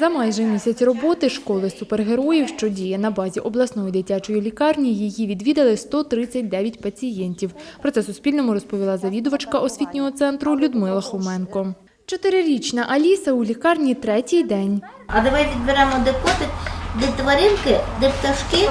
За майже місяць роботи школи супергероїв, що діє на базі обласної дитячої лікарні, її відвідали 139 пацієнтів. Про це Суспільному розповіла завідувачка освітнього центру Людмила Хоменко. Чотирирічна Аліса у лікарні третій день. А давай відберемо де котик, де тваринки, де пташки.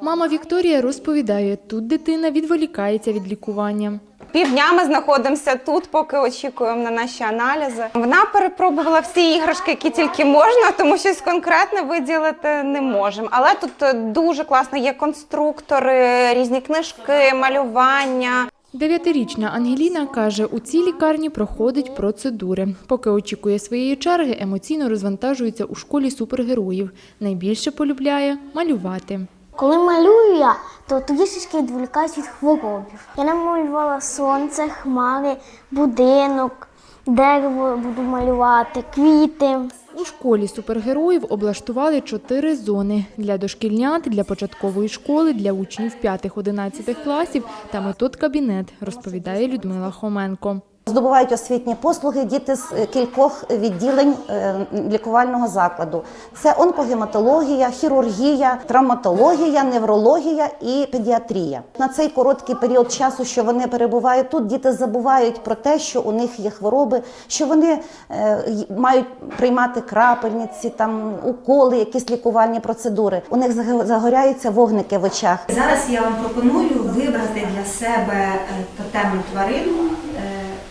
Мама Вікторія розповідає, тут дитина відволікається від лікування. Півдня ми знаходимося тут, поки очікуємо на наші аналізи. Вона перепробувала всі іграшки, які тільки можна, тому щось конкретне виділити не можемо. Але тут е, дуже класно є конструктори, різні книжки, малювання. Дев'ятирічна Ангеліна каже, у цій лікарні проходить процедури. Поки очікує своєї черги, емоційно розвантажується у школі супергероїв. Найбільше полюбляє малювати. Коли малюю я, то трішечки відволікаюсь від хворобів. Я намалювала сонце, хмари, будинок, дерево буду малювати, квіти. У школі супергероїв облаштували чотири зони для дошкільнят, для початкової школи, для учнів 5-11 класів та метод-кабінет, розповідає Людмила Хоменко. Здобувають освітні послуги діти з кількох відділень е, лікувального закладу. Це онкогематологія, хірургія, травматологія, неврологія і педіатрія. На цей короткий період часу, що вони перебувають тут, діти забувають про те, що у них є хвороби, що вони е, мають приймати крапельниці, там уколи, якісь лікувальні процедури. У них загоряються вогники в очах. Зараз я вам пропоную вибрати для себе е, тотемну тварину,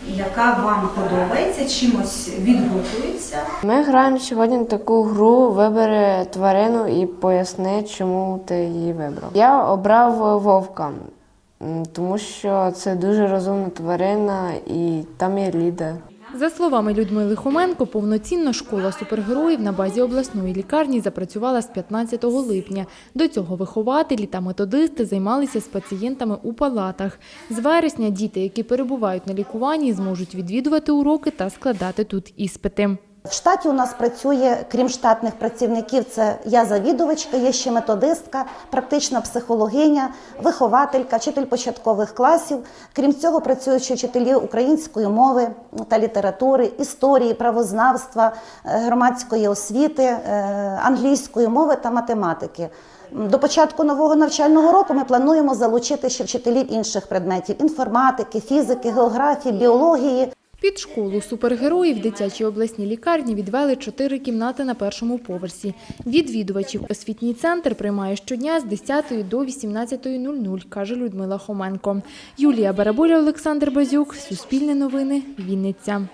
яка вам подобається, чимось відгукується. Ми граємо сьогодні таку гру Вибери тварину і поясни, чому ти її вибрав. Я обрав вовка, тому що це дуже розумна тварина і там є лідер. За словами Людмили Хоменко, повноцінно школа супергероїв на базі обласної лікарні запрацювала з 15 липня. До цього вихователі та методисти займалися з пацієнтами у палатах. З вересня діти, які перебувають на лікуванні, зможуть відвідувати уроки та складати тут іспити. В штаті у нас працює, крім штатних працівників, це я завідувачка, є ще методистка, практична психологиня, вихователька, вчитель початкових класів. Крім цього, працюють ще вчителі української мови та літератури, історії, правознавства, е, громадської освіти, е, англійської мови та математики. До початку нового навчального року ми плануємо залучити ще вчителів інших предметів інформатики, фізики, географії, біології. Під школу супергероїв дитячій обласній лікарні відвели чотири кімнати на першому поверсі. Відвідувачів освітній центр приймає щодня з 10 до 18.00, каже Людмила Хоменко. Юлія Барабуля, Олександр Базюк, Суспільне новини, Вінниця.